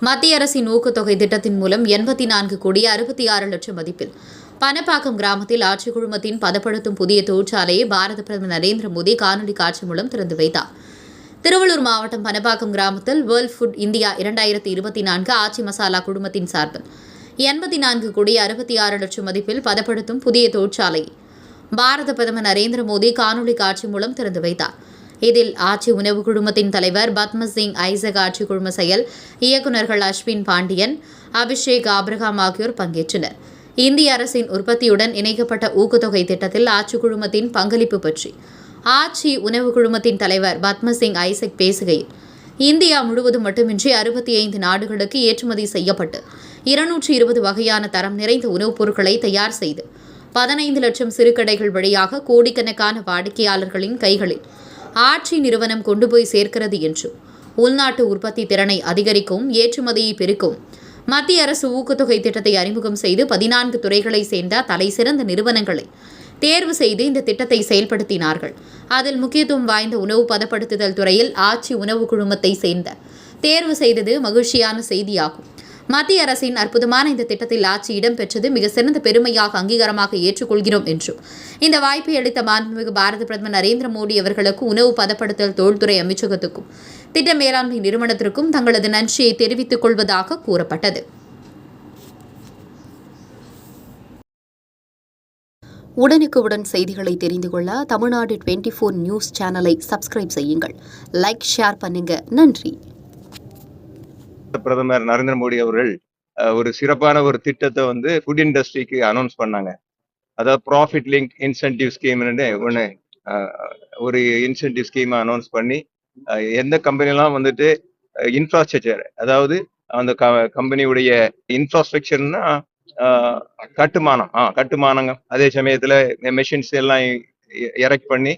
மத்திய அரசின் ஊக்கத்தொகை திட்டத்தின் மூலம் எண்பத்தி நான்கு கோடி அறுபத்தி ஆறு லட்சம் மதிப்பில். பனப்பாக்கம் கிராமத்தில் ஆட்சி குழுமத்தின் பதப்படுத்தும் புதிய தொழிற்சாலையை பாரத பிரதமர் நரேந்திர மோடி காணொலி காட்சி மூலம் திறந்து வைத்தார். திருவள்ளூர் மாவட்டம் பனப்பாக்கம் கிராமத்தில் வேர்ல்ட் ஃபுட் இந்தியா இரண்டாயிரத்தி இருபத்தி நான்கு ஆட்சி மசாலா குழுமத்தின் சார்பில் எண்பத்தி நான்கு கோடி அறுபத்தி ஆறு லட்சம் மதிப்பில் பதப்படுத்தும் புதிய தொழிற்சாலையை பாரத பிரதமர் நரேந்திர மோடி காணொலி காட்சி மூலம் திறந்து வைத்தார். இதில் ஆட்சி உணவு குழுமத்தின் தலைவர் பத்மசிங் ஐசக் ஆட்சி குழும செயல் இயக்குநர்கள் அஸ்வின் பாண்டியன் அபிஷேக் ஆப்ரஹாம் ஆகியோர் பங்கேற்றனர். இந்திய அரசின் உற்பத்தியுடன் இணைக்கப்பட்ட ஊக்கத்தொகை திட்டத்தில் ஆட்சி குழுமத்தின் பங்களிப்பு பற்றி ஆட்சி உணவு குழுமத்தின் தலைவர் பத்மசிங் ஐசக் பேசுகையில் இந்தியா முழுவதும் மட்டுமின்றி அறுபத்தி ஐந்து நாடுகளுக்கு ஏற்றுமதி செய்யப்பட்டு இருநூற்றி இருபது வகையான தரம் நிறைந்த உணவுப் பொருட்களை தயார் செய்து பதினைந்து லட்சம் சிறுகடைகள் வழியாக கோடிக்கணக்கான வாடிக்கையாளர்களின் கைகளில் ஆட்சி நிறுவனம் கொண்டு போய் சேர்க்கிறது என்று. உள்நாட்டு உற்பத்தி திறனை அதிகரிக்கவும் ஏற்றுமதியை பெருக்கவும் மத்திய அரசு ஊக்கத்தொகை திட்டத்தை அறிமுகம் செய்து பதினான்கு துறைகளை சேர்ந்த தலைசிறந்த நிறுவனங்களை தேர்வு செய்து இந்த திட்டத்தை செயல்படுத்தினார்கள். அதில் முக்கியத்துவம் வாய்ந்த உணவு பதப்படுத்துதல் துறையில் ஆட்சி உணவு குழுமத்தை சேர்ந்த. தேர்வு செய்தது மகிழ்ச்சியான செய்தியாகும். மத்திய அரசின் அற்புதமான இந்த திட்டத்தில் ஆட்சி இடம்பெற்றது மிக சிறந்த பெருமையாக அங்கீகாரமாக ஏற்றுக்கொள்கிறோம் என்றும். இந்த வாய்ப்பை அளித்த மாண்புமிகு பாரத பிரதமர் நரேந்திர மோடி அவர்களுக்கு உணவு பதப்படுத்தல் தொழில்துறை அமைச்சகத்துக்கும் திட்ட மேலாண்மை நிறுவனத்திற்கும் தங்களது நன்றியை தெரிவித்துக் கொள்வதாக கூறப்பட்டது. உடனுக்குடன் செய்திகளை தெரிந்து கொள்ள தமிழ்நாடு டுவெண்ட்டி ஃபோர் நியூஸ் சேனலை சப்ஸ்கிரைப் செய்யுங்கள். லைக் ஷேர் பண்ணுங்க. நன்றி. பிரதமர் நரேந்திர மோடி அவர்கள் ஒரு சிறப்பான ஒரு திட்டத்தை வந்து ஃபுட் இண்டஸ்ட்ரிக்கு அனௌன்ஸ் பண்ணாங்க. அதாவது ப்ராஃபிட் லிங்க் இன்சென்டிவ் ஸ்கீம்னு ஒன்று ஒரு இன்சென்டிவ் ஸ்கீம் அனௌன்ஸ் பண்ணி எந்த கம்பெனிலாம் வந்துட்டு இன்ஃப்ராஸ்ட்ரக்சர் அதாவது அந்த க கம்பெனியுடைய இன்ஃப்ராஸ்ட்ரக்சர்னா கட்டுமானம் ஆ கட்டுமானங்க. அதே சமயத்துல மெஷின்ஸ் எல்லாம் எரெக்ட் பண்ணி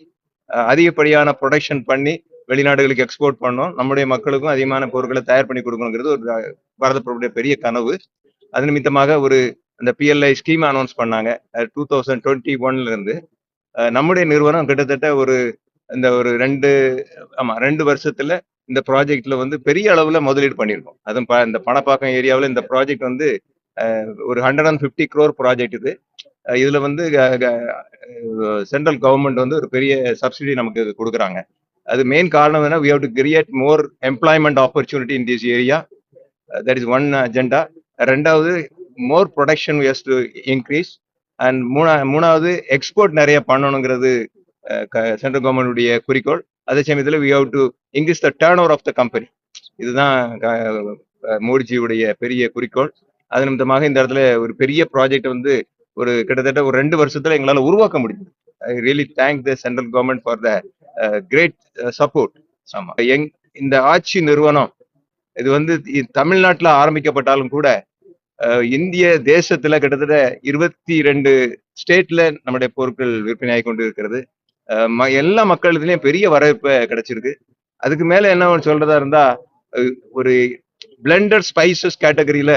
அதிகப்படியான ப்ரொடக்ஷன் பண்ணி வெளிநாடுகளுக்கு எக்ஸ்போர்ட் பண்ணோம். நம்முடைய மக்களுக்கும் அதிகமான பொருட்களை தயார் பண்ணி கொடுக்கணுங்கிறது ஒரு அஹ், பாரத பிரபுடைய பெரிய கனவு. அது நிமித்தமாக ஒரு அந்த பிஎல்ஐ ஸ்கீம் அனௌன்ஸ் பண்ணாங்க. டூ தௌசண்ட் டுவெண்ட்டி ஒன்ல இருந்து நம்முடைய நிறுவனம் கிட்டத்தட்ட ஒரு இந்த ஒரு ரெண்டு ஆமா ரெண்டு வருஷத்துல இந்த ப்ராஜெக்ட்ல வந்து பெரிய அளவுல முதலீடு பண்ணியிருக்கோம். அதுவும் ப- இந்த பணப்பாக்கம் ஏரியாவில் இந்த ப்ராஜெக்ட் வந்து ஒரு hundred and fifty crore project இது. இதுல வந்து சென்ட்ரல் கவர்மெண்ட் வந்து ஒரு பெரிய சப்சிடி நமக்கு கொடுக்குறாங்க. அது மெயின் காரணம் என்ன we have to create more employment opportunity in this area that is one agenda ரெண்டாவது more production wise to increase and மூணா மூணாவது எக்ஸ்போர்ட் நிறைய பண்ணணுங்கிறது uh, சென்ட்ரல் கவர்மெண்டுடைய குறிக்கோள். அதே சமயத்தில் we have to increase the turnover of the company இதுதான் மோடிஜியுடைய பெரிய குறிக்கோள். அது நிமித்தமாக இந்த இடத்துல ஒரு பெரிய ப்ராஜெக்ட் வந்து ஒரு கிட்டத்தட்ட ஒரு ரெண்டு வருஷத்துல எங்களால் உருவாக்க முடியும் I really thank the central government for the great support ஆமா. எங் இந்த ஆட்சி நிறுவனம் இது வந்து தமிழ்நாட்டுல ஆரம்பிக்கப்பட்டாலும் கூட இந்திய தேசத்துல கிட்டத்தட்ட இருபத்தி ரெண்டு ஸ்டேட்ல நம்முடைய பொருட்கள் விற்பனையாகி கொண்டு இருக்கிறது எல்லா மக்களிடத்துலயும் பெரிய வரவேற்பு கிடைச்சிருக்கு. அதுக்கு மேல என்ன ஒண்ணு சொல்றதா இருந்தா ஒரு பிளெண்டட் ஸ்பைசஸ் கேட்டகரியில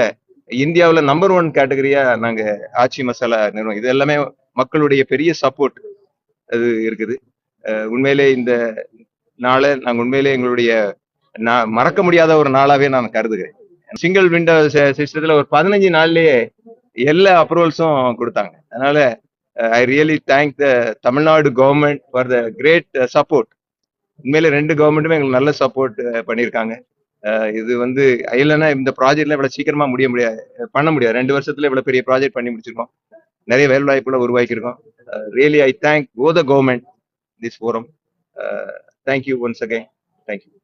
இந்தியாவுல நம்பர் ஒன் கேட்டகரியா நாங்க ஆச்சி மசாலா நிறுவனம். இது எல்லாமே மக்களுடைய பெரிய சப்போர்ட் அது இருக்குது. உண்மையிலே இந்த நாளை நாங்கள் உண்மையிலே எங்களுடைய நா- மறக்க முடியாத ஒரு நாளாவே நான் கருதுகிறேன். சிங்கிள் விண்டோ சிஸ்டத்துல ஒரு பதினஞ்சு நாள்லயே எல்லா அப்ரூவல்ஸும் கொடுத்தாங்க. அதனால I really thank the Tamil Nadu government for the great support உண்மையிலே ரெண்டு கவர்மெண்ட்டுமே எங்களுக்கு நல்ல சப்போர்ட் பண்ணியிருக்காங்க. இது வந்து இல்லைன்னா இந்த ப்ராஜெக்ட்ல இவ்வளவு சீக்கிரமா முடிய முடியாது பண்ண முடியாது. ரெண்டு வருஷத்துல இவ்வளவு பெரிய ப்ராஜெக்ட் பண்ணி முடிச்சிருக்கோம். நிறைய வேலை வாய்ப்புகளை உருவாக்கியிருக்கோம். Really I thank go the government this forum. Uh, thank you once again. Thank you.